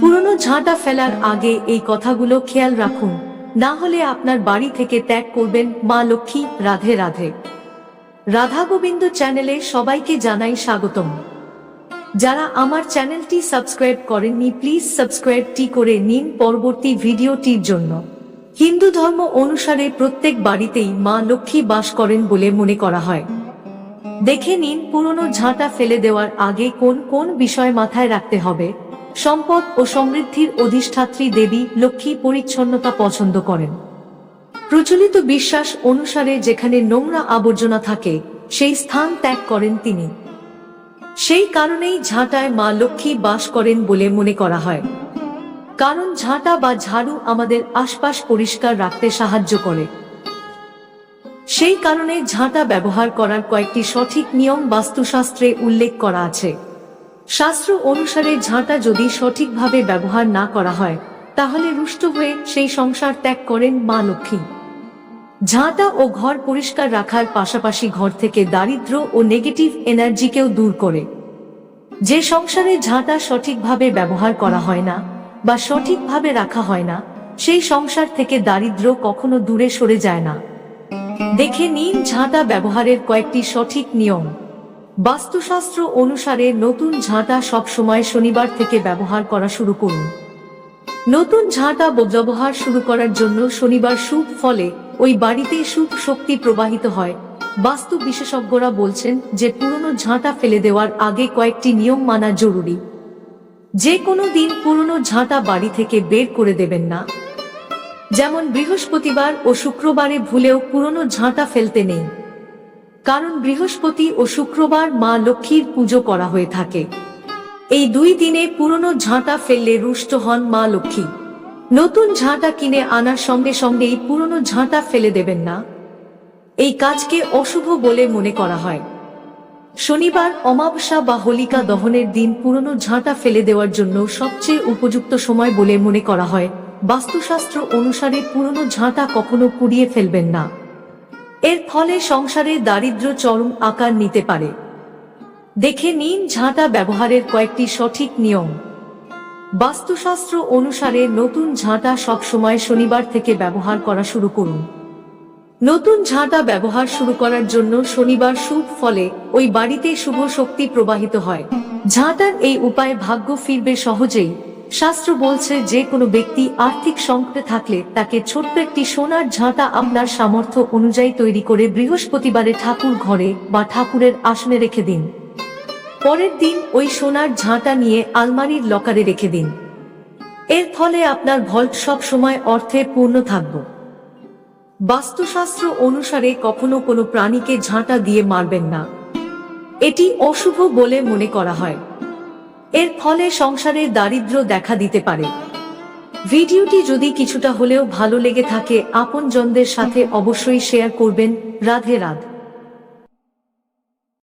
পুরনো ঝাঁটা ফেলার আগে এই কথাগুলো খেয়াল রাখুন। না হলে আপনার বাড়ি থেকে ত্যাগ করবেন মা লক্ষ্মী, রাধে রাধে। রাধা গোবিন্দ চ্যানেলে সবাইকে জানাই স্বাগতম। যারা আমার চ্যানেলটি সাবস্ক্রাইব করেননি, প্লিজ সাবস্ক্রাইবটি করে নিন পরবর্তী ভিডিওটির জন্য। হিন্দু ধর্ম অনুসারে প্রত্যেক বাড়িতেই মা লক্ষ্মী বাস করেন বলে মনে করা হয়। দেখে নিন পুরনো ঝাঁটা ফেলে দেওয়ার আগে কোন কোন বিষয় মাথায় রাখতে হবে। সম্পদ ও সমৃদ্ধির অধিষ্ঠাত্রী দেবী লক্ষ্মী পরিচ্ছন্নতা পছন্দ করেন। প্রচলিত বিশ্বাস অনুসারে যেখানে নোংরা আবর্জনা থাকে, সেই স্থান ত্যাগ করেন তিনি। সেই কারণেই ঝাঁটায় মা লক্ষ্মী বাস করেন বলে মনে করা হয়। কারণ ঝাঁটা বা ঝাড়ু আমাদের আশপাশ পরিষ্কার রাখতে সাহায্য করে। সেই কারণে ঝাঁটা ব্যবহার করার কয়েকটি সঠিক নিয়ম বাস্তুশাস্ত্রে উল্লেখ করা আছে। শাস্ত্র অনুসারে ঝাঁটা যদি সঠিকভাবে ব্যবহার না করা হয়, তাহলে রুষ্ট হয়ে সেই সংসার ত্যাগ করেন মা লক্ষ্মী। ঝাঁটা ও ঘর পরিষ্কার রাখার পাশাপাশি ঘর থেকে দারিদ্র ও নেগেটিভ এনার্জিকেও দূর করে। যে সংসারে ঝাঁটা সঠিকভাবে ব্যবহার করা হয় না বা সঠিকভাবে রাখা হয় না, সেই সংসার থেকে দারিদ্র কখনো দূরে সরে যায় না। দেখে নিন ঝাঁটা ব্যবহারের কয়েকটি সঠিক নিয়ম। বাস্তুশাস্ত্র অনুসারে নতুন ঝাঁটা সবসময় শনিবার থেকে ব্যবহার করা শুরু করুন। নতুন ঝাঁটা ব্যবহার শুরু করার জন্য শনিবার শুভ ফলে ওই বাড়িতে শুভ শক্তি প্রবাহিত হয়। বাস্তু বিশেষজ্ঞরা বলছেন যে পুরনো ঝাঁটা ফেলে দেওয়ার আগে কয়েকটি নিয়ম মানা জরুরি। যে কোনো দিন পুরনো ঝাঁটা বাড়ি থেকে বের করে দেবেন না। যেমন বৃহস্পতিবার ও শুক্রবারে ভুলেও পুরনো ঝাঁটা ফেলতে নেই। কারণ বৃহস্পতি ও শুক্রবার মা লক্ষ্মীর পুজো করা হয়ে থাকে। এই দুই দিনে পুরনো ঝাঁটা ফেললে রুষ্ট হন মা লক্ষ্মী। নতুন ঝাঁটা কিনে আনার সঙ্গে সঙ্গেই পুরনো ঝাঁটা ফেলে দেবেন না। এই কাজকে অশুভ বলে মনে করা হয়। শনিবার অমাবস্যা বা হোলিকা দহনের দিন পুরনো ঝাঁটা ফেলে দেওয়ার জন্য সবচেয়ে উপযুক্ত সময় বলে মনে করা হয়। বাস্তুশাস্ত্র অনুসারে পুরনো ঝাঁটা কখনো পুড়িয়ে ফেলবেন না। এর ফলে সংসারে দারিদ্র চরম আকার নিতে পারে। দেখে নিন ঝাঁটা ব্যবহারের কয়েকটি সঠিক নিয়ম। বাস্তুশাস্ত্র অনুসারে নতুন ঝাঁটা সবসময় শনিবার থেকে ব্যবহার করা শুরু করুন। নতুন ঝাঁটা ব্যবহার শুরু করার জন্য শনিবার শুভ ফলে ওই বাড়িতে শুভ শক্তি প্রবাহিত হয়। ঝাঁটার এই উপায় ভাগ্য ফিরবে সহজেই। শাস্ত্র বলছে, যে কোনো ব্যক্তি আর্থিক সংকটে থাকলে তাকে ছোট্ট একটি সোনার ঝাঁটা আপনার সামর্থ্য অনুযায়ী তৈরি করে বৃহস্পতিবারে ঠাকুর ঘরে বা ঠাকুরের আসনে রেখে দিন। পরের দিন ওই সোনার ঝাঁটা নিয়ে আলমারির লকারে রেখে দিন। এর ফলে আপনার ভল্ট সব সময় অর্থে পূর্ণ থাকব। বাস্তুশাস্ত্র অনুসারে কখনো কোনো প্রাণীকে ঝাঁটা দিয়ে মারবেন না। এটি অশুভ বলে মনে করা হয়। এর ফলে সংসারে দারিদ্র দেখা দিতে পারে। ভিডিওটি যদি কিছুটা হলেও ভালো লেগে থাকে, আপনজনদের সাথে অবশ্যই শেয়ার করবেন। রাধে রাধ।